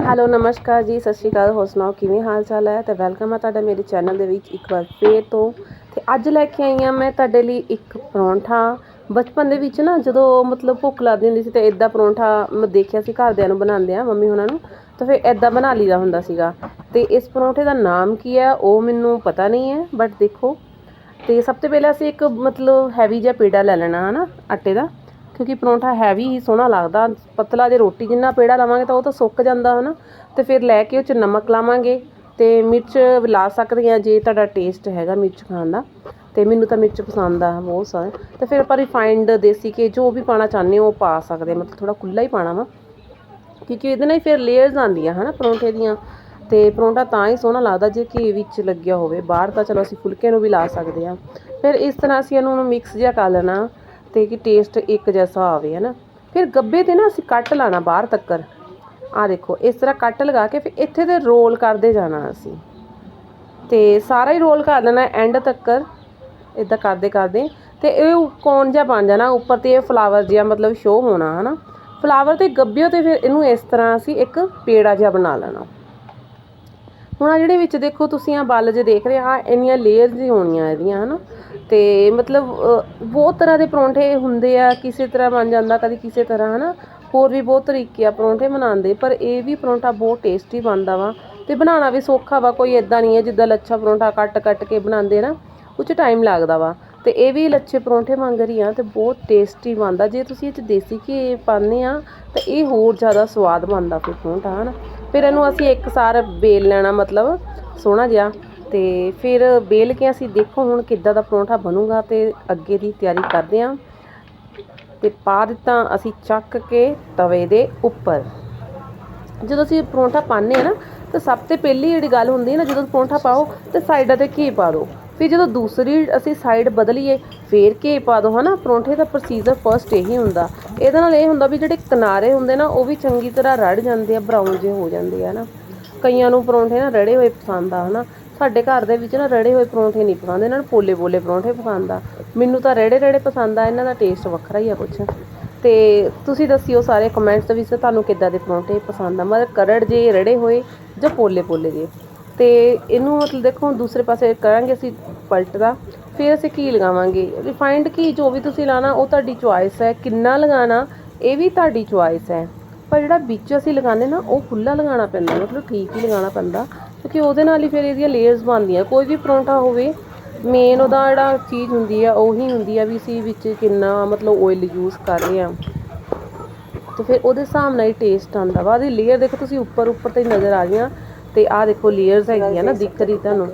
Hello, ਨਮਸਕਾਰ ਜੀ, ਸਤਿ ਸ਼੍ਰੀ ਅਕਾਲ, ਹੋਰ ਸੁਣਾਓ, ਕਿਵੇਂ ਹਾਲ ਚਾਲ ਹੈ? ਤੇ ਵੈਲਕਮ ਆ ਤੁਹਾਡਾ ਮੇਰੇ ਚੈਨਲ ਦੇ ਵਿੱਚ ਇੱਕ ਵਾਰ ਫੇਰ ਤੋਂ। ਤੇ ਅੱਜ ਲੈ ਕੇ ਆਈ ਹਾਂ ਮੈਂ ਤੁਹਾਡੇ ਲਈ ਇੱਕ ਪਰੌਂਠਾ। ਬਚਪਨ ਦੇ ਵਿੱਚ ਨਾ ਜਦੋਂ ਮਤਲਬ ਭੁੱਖ ਲੱਗਦੀ ਹੁੰਦੀ ਸੀ ਤੇ ਇਦਾਂ ਪਰੌਂਠਾ ਮੈਂ ਦੇਖਿਆ ਸੀ, ਘਰਦਿਆਂ ਨੂੰ ਬਣਾਉਂਦੇ ਆ ਮੰਮੀ ਉਹਨਾਂ ਨੂੰ, ਤਾਂ ਫਿਰ ਇਦਾਂ ਬਣਾ ਲਈਦਾ ਹੁੰਦਾ ਸੀਗਾ। ਤੇ ਇਸ ਪਰੌਂਠੇ ਦਾ ਨਾਮ ਕੀ ਹੈ, ਉਹ ਮੈਨੂੰ ਪਤਾ ਨਹੀਂ ਹੈ ਬਟ ਦੇਖੋ। ਤੇ ਸਭ ਤੋਂ ਪਹਿਲਾਂ ਅਸੀਂ ਇੱਕ ਮਤਲਬ ਹੈਵੀ ਜਿਹਾ ਪੇੜਾ ਲੈ ਲੈਣਾ, ਹਨਾ, ਆਟੇ ਦਾ। ਕਿਉਂਕਿ ਪਰੌਂਠਾ ਹੈਵੀ ਹੀ ਸੋਹਣਾ ਲੱਗਦਾ। ਪਤਲਾ ਜੇ ਰੋਟੀ ਜਿੰਨਾ ਪੇੜਾ ਲਾਵਾਂਗੇ ਤਾਂ ਉਹ ਤਾਂ ਸੁੱਕ ਜਾਂਦਾ ਹਨਾ। ਤੇ ਫਿਰ ਲੈ ਕੇ ਉਹ 'ਚ ਨਮਕ ਲਾਵਾਂਗੇ ਤੇ ਮਿਰਚ ਲਾ ਸਕਦੇ ਆ ਜੇ ਤੁਹਾਡਾ ਟੇਸਟ ਹੈਗਾ ਮਿਰਚ ਖਾਣ ਦਾ। ਤੇ ਮੈਨੂੰ ਤਾਂ ਮਿਰਚ ਪਸੰਦ ਆ, ਬਹੁਤ ਸਾਰਾ ਤੇ ਫਿਰ ਆਪਾਂ ਰਿਫਾਈਂਡ ਦੇਸੀ ਘੀ ਜੋ ਵੀ ਪਾਣਾ ਚਾਹੁੰਦੇ ਹੋ ਉਹ ਪਾ ਸਕਦੇ ਮਤਲਬ ਥੋੜਾ ਖੁੱਲਾ ਹੀ ਪਾਣਾ ਵਾ। ਕਿਉਂਕਿ ਇਹਦੇ ਨਾਲ ਹੀ ਫਿਰ ਲੇਅਰਸ ਆਉਂਦੀਆਂ ਹਨਾ ਪਰੌਂਠੇ ਦੀਆਂ। ਤੇ ਪਰੌਂਠਾ ਤਾਂ ਹੀ ਸੋਹਣਾ ਲੱਗਦਾ ਜੇ ਘੀ ਵਿੱਚ ਲੱਗਿਆ ਹੋਵੇ। ਬਾਹਰ ਤਾਂ ਚਲੋ ਅਸੀਂ ਫੁਲਕੇ ਨੂੰ ਵੀ ਲਾ ਸਕਦੇ ਆ ਫਿਰ ਇਸ ਤਰ੍ਹਾਂ ਅਸੀਂ ਇਹਨੂੰ ਮਿਕਸ ਜਿਹਾ ਕਰ ਲੈਣਾ। ਤੇ ਕਿ ਟੇਸਟ ਇੱਕ ਜੈਸਾ ਆਵੇ ਨਾ? ਫਿਰ ਗੱਬੇ ਤੇ ਨਾ ਅਸੀਂ ਕੱਟ ਲਾਣਾ ਬਾਹਰ ਤੱਕਰ। ਆ ਦੇਖੋ, ਇਸ ਤਰ੍ਹਾਂ ਕੱਟ ਲਗਾ ਕੇ ਫਿਰ ਇੱਥੇ ਤੇ ਰੋਲ ਕਰਦੇ ਜਾਣਾ ਅਸੀਂ। ਤੇ ਸਾਰਾ ਹੀ ਰੋਲ ਕਰ ਲੈਣਾ ਐਂਡ ਤੱਕਰ। ਇਦਾਂ ਕਰਦੇ ਕਰਦੇ। ਤੇ ਇਹ ਕੌਣ ਜਿਹਾ ਬਣ ਜਾਣਾ, ਉੱਪਰ ਤੇ ਇਹ ਫਲਾਵਰ ਜਿਹਾ ਮਤਲਬ ਸ਼ੋ ਹੋਣਾ ਹਨਾ ਫਲਾਵਰ ਤੇ ਗੱਬਿਓ ਤੇ ਫਿਰ ਇਹਨੂੰ ਇਸ ਤਰ੍ਹਾਂ ਅਸੀਂ ਇੱਕ ਪੇੜਾ ਜਿਹਾ ਬਣਾ ਲੈਣਾ। ਹੁਣ ਆ ਜਿਹੜੇ ਵਿੱਚ ਦੇਖੋ ਤੁਸੀਂ ਆ ਬੱਲ ਜੇ ਦੇਖ ਰਹੇ ਆ ਇੰਨੀਆਂ ਲੇਅਰਸ ਹੀ ਹੋਣੀਆਂ ਇਹਦੀਆਂ, ਹਨਾ? ਤੇ ਮਤਲਬ ਬਹੁਤ ਤਰ੍ਹਾਂ ਦੇ ਪਰੌਂਠੇ ਹੁੰਦੇ ਆ, ਕਿਸੇ ਤਰ੍ਹਾਂ ਬਣ ਜਾਂਦਾ, ਕਦੀ ਕਿਸੇ ਤਰ੍ਹਾਂ, ਹਨਾ? ਹੋਰ ਵੀ ਬਹੁਤ ਤਰੀਕੇ ਆ ਪਰੌਂਠੇ ਬਣਾਉਣ ਪਰ ਇਹ ਵੀ ਪਰੌਂਠਾ ਬਹੁਤ ਟੇਸਟੀ ਬਣਦਾ ਵਾ। ਤੇ ਬਣਾਉਣਾ ਵੀ ਸੌਖਾ ਵਾ, ਕੋਈ ਇਦਾਂ ਨਹੀਂ ਹੈ, ਜਿੱਦਾਂ ਲੱਛਾ ਪਰੌਂਠਾ ਕੱਟ ਕੱਟ ਕੇ ਬਣਾਉਂਦੇ ਨਾ, ਉਹ 'ਚ ਟਾਈਮ ਲੱਗਦਾ ਵਾ। ਤੇ ਇਹ ਵੀ ਲੱਛੇ ਪਰੌਂਠੇ ਮੰਗ ਰਹੀ ਆ ਤੇ ਬਹੁਤ ਟੇਸਟੀ ਬਣਦਾ। ਜੇ ਤੁਸੀਂ ਇਹ 'ਚ ਦੇਸੀ ਘੀ ਪਾਉਂਦੇ ਆ, ਤਾਂ ਇਹ ਹੋਰ ਜ਼ਿਆਦਾ ਸਵਾਦ ਬਣਦਾ ਫਿਰ ਪਰੌਂਠਾ, ਹਨਾ? ਫਿਰ ਇਹਨੂੰ ਅਸੀਂ ਇੱਕ ਸਾਰ ਬੇਲ ਲੈਣਾ, ਮਤਲਬ ਸੋਹਣਾ ਜਿਹਾ, ਤੇ ਫਿਰ ਬੇਲ ਕੇ ਅਸੀਂ ਦੇਖੋ ਹੁਣ ਕਿੱਦਾਂ ਦਾ ਪਰੌਂਠਾ ਬਣੂਗਾ ਤੇ ਅੱਗੇ ਦੀ ਤਿਆਰੀ ਕਰਦੇ ਆਂ। ਤੇ ਪਾ ਦਿੱਤਾ ਅਸੀਂ ਚੱਕ ਕੇ ਤਵੇ ਦੇ ਉੱਪਰ। ਜਦੋਂ ਅਸੀਂ ਪਰੌਂਠਾ ਪਾਉਂਦੇ ਆ ਨਾ, ਤਾਂ ਸਭ ਤੋਂ ਪਹਿਲੀ ਜਿਹੜੀ ਗੱਲ ਹੁੰਦੀ ਹੈ ਨਾ, ਜਦੋਂ ਪਰੌਂਠਾ ਪਾਓ, ਤੇ ਸਾਈਡਾਂ ਤੇ ਘੀ ਪਾ ਦਿਓ। ਫਿਰ ਜਦੋਂ ਦੂਸਰੀ ਅਸੀਂ ਸਾਈਡ ਬਦਲੀਏ, ਫੇਰ ਘੇ ਪਾ ਦਿਓ ਹਨਾ? ਪਰੌਂਠੇ ਦਾ ਪ੍ਰੋਸੀਜਰ ਫਸਟ ਇਹੀ ਹੁੰਦਾ। ਇਹਦੇ ਨਾਲ ਇਹ ਹੁੰਦਾ ਵੀ ਜਿਹੜੇ ਕਿਨਾਰੇ ਹੁੰਦੇ ਨਾ, ਉਹ ਵੀ ਚੰਗੀ ਤਰ੍ਹਾਂ ਰੜ ਜਾਂਦੇ ਆ ਬਰਾਊਨ ਜੇ ਹੋ ਜਾਂਦੇ ਆ ਨਾ ਕਈਆਂ ਨੂੰ ਪਰੌਂਠੇ ਨਾ ਰੜੇ ਹੋਏ ਪਸੰਦ ਆ, ਹਨਾ? ਸਾਡੇ ਘਰ ਦੇ ਵਿੱਚ ਨਾ ਰੜੇ ਹੋਏ ਪਰੌਂਠੇ ਨਹੀਂ ਪਸੰਦ, ਇਹਨਾਂ ਨੂੰ ਪੋਲੇ ਪੋਲੇ ਪਰੌਂਠੇ ਪਸੰਦ ਆ। ਮੈਨੂੰ ਤਾਂ ਰੜੇ ਰੜੇ ਪਸੰਦ ਆ, ਇਹਨਾਂ ਦਾ ਟੇਸਟ ਵੱਖਰਾ ਹੀ ਆ ਕੁਛ। ਤੇ ਤੁਸੀਂ ਦੱਸਿਓ ਸਾਰੇ ਕਮੈਂਟਸ ਦੇ ਵਿੱਚ ਤੁਹਾਨੂੰ ਕਿੱਦਾਂ ਦੇ ਪਰੌਂਠੇ ਪਸੰਦ ਆ? ਮਤਲਬ ਕਰੜ ਜੇ ਰੜੇ ਹੋਏ ਜਾਂ ਪੋਲੇ ਪੋਲੇ ਜੇ ਤੇ ਇਹਨੂੰ ਮਤਲਬ ਦੇਖੋ, ਦੂਸਰੇ ਪਾਸੇ ਕਰਾਂਗੇ ਅਸੀਂ ਪਲਟਦਾ, ਫਿਰ ਅਸੀਂ ਘੀ ਲਗਾਵਾਂਗੇ? ਰਿਫਾਈਨਡ ਘੀ ਜੋ ਵੀ ਤੁਸੀਂ ਲਾਣਾ, ਉਹ ਤੁਹਾਡੀ ਚੁਆਇਸ ਹੈ। ਕਿੰਨਾ ਲਗਾਣਾ, ਇਹ ਵੀ ਤੁਹਾਡੀ ਚੁਆਇਸ ਹੈ। ਪਰ ਜਿਹੜਾ ਵਿੱਚ ਅਸੀਂ ਲਗਾਉਂਦੇ ਨਾ, ਉਹ ਖੁੱਲਾ ਲਗਾਉਣਾ ਪੈਂਦਾ, ਮਤਲਬ ਠੀਕ ਹੀ ਲਗਾਉਣਾ ਪੈਂਦਾ। ਕਿਉਂਕਿ ਉਹਦੇ ਨਾਲ ਹੀ ਫਿਰ ਇਹਦੀਆਂ ਲੇਅਰਸ ਬਣਦੀਆਂ। ਕੋਈ ਵੀ ਪਰੌਂਠਾ ਹੋਵੇ ਮੇਨ ਉਹਦਾ ਜਿਹੜਾ ਚੀਜ਼ ਹੁੰਦੀ ਆ, ਉਹੀ ਹੁੰਦੀ ਆ ਵੀ ਸੀ ਵਿੱਚ ਕਿੰਨਾ ਮਤਲਬ ਆਇਲ ਯੂਜ਼ ਕਰ ਰਹੇ ਆ। ਤੇ ਫਿਰ ਉਹਦੇ ਹਿਸਾਬ ਨਾਲ ਹੀ ਟੇਸਟ ਆਉਂਦਾ ਵਾ। ਉਹਦੀ ਲੇਅਰ ਦੇਖੋ, ਤੁਸੀਂ ਉੱਪਰ ਉੱਪਰ ਤੇ ਨਜ਼ਰ ਆ ਗਈਆਂ। ਤੇ ਆਹ ਦੇਖੋ ਲੇਅਰਸ ਹੈਗੀਆਂ ਨਾ ਦਿਖ ਰਹੀ ਤੁਹਾਨੂੰ।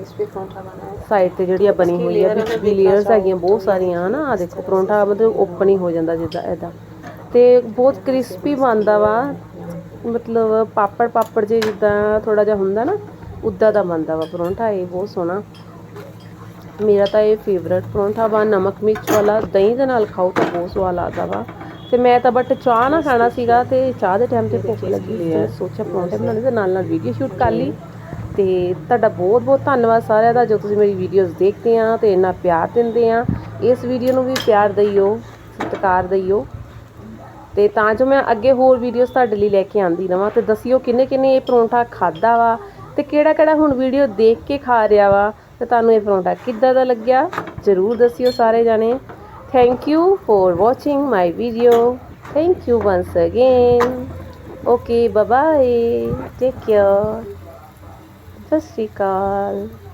ਸਾਈਡ ਤੇ ਜਿਹੜੀਆਂ ਬਣੀ ਹੋਈ ਆ ਵਿੱਚ ਵੀ ਲੇਅਰਸ ਹੈਗੀਆਂ ਬਹੁਤ ਸਾਰੀਆਂ ਹਨਾ ਆਹ ਦੇਖੋ ਪਰੌਂਠਾ ਮਤਲਬ ਓਪਨ ਹੀ ਹੋ ਜਾਂਦਾ ਜਿੱਦਾਂ ਇਦਾਂ ਤੇ ਬਹੁਤ ਕ੍ਰਿਸਪੀ ਬਣਦਾ ਵਾ। ਮਤਲਬ ਪਾਪੜ ਪਾਪੜ ਜੇ ਜਿੱਦਾਂ ਥੋੜਾ ਜਿਹਾ ਹੁੰਦਾ ਨਾ ਉੱਦਾਂ ਦਾ ਬਣਦਾ ਵਾ ਪਰੌਂਠਾ ਇਹ ਬਹੁਤ ਸੋਹਣਾ। ਮੇਰਾ ਤਾਂ ਇਹ ਫੇਵਰਟ ਪਰੌਂਠਾ ਵਾ। ਨਮਕ ਮਿਰਚ ਵਾਲਾ ਦਹੀਂ ਦੇ ਨਾਲ ਖਾਓ ਤਾਂ ਬਹੁਤ ਸਵਾਦ ਲੱਗਦਾ ਵਾ। ਤੇ ਮੈਂ ਤਾਂ ਬਟ ਚਾਹ ਨਾ ਖਾਣਾ ਸੀਗਾ ਤੇ ਚਾਹ ਦੇ ਟਾਈਮ ਤੇ ਭੁੱਖ ਲੱਗੀ ਤੇ ਸੋਚਿਆ ਪਰੌਂਠੇ ਬਣਾਉਣੇ ਤੇ ਨਾਲ ਨਾਲ ਵੀਡੀਓ ਸ਼ੂਟ ਕਰ ਲਈ। ਤੇ ਤੁਹਾਡਾ ਬਹੁਤ ਬਹੁਤ ਧੰਨਵਾਦ ਸਾਰਿਆਂ ਦਾ ਜੋ ਤੁਸੀਂ ਮੇਰੀ ਵੀਡੀਓਜ਼ ਦੇਖਦੇ ਆ ਤੇ ਇੰਨਾ ਪਿਆਰ ਦਿੰਦੇ ਆ। ਇਸ ਵੀਡੀਓ ਨੂੰ ਵੀ ਪਿਆਰ ਦਈਓ ਸਤਿਕਾਰ ਦਈਓ। ਤੇ ਤਾਂ ਜੋ ਮੈਂ ਅੱਗੇ ਹੋਰ ਵੀਡੀਓਜ਼ ਤੁਹਾਡੇ ਲਈ ਲੈ ਕੇ ਆਂਦੀ ਰਵਾਂ ਤੇ ਦੱਸਿਓ ਕਿੰਨੇ ਕਿੰਨੇ ਇਹ ਪਰੌਂਠਾ ਖਾਦਾ ਵਾ ਤੇ ਕਿਹੜਾ ਕਿਹੜਾ ਹੁਣ ਵੀਡੀਓ ਦੇਖ ਕੇ ਖਾ ਰਿਹਾ ਵਾ ਤੇ ਤੁਹਾਨੂੰ ਇਹ ਪਰੌਂਠਾ ਕਿੱਦਾਂ ਦਾ ਲੱਗਿਆ? ਜਰੂਰ ਦੱਸਿਓ ਸਾਰੇ ਜਾਣੇ। Thank you for watching my video. Thank you once again. Okay, bye-bye. Take care. ਸਤਿ recall.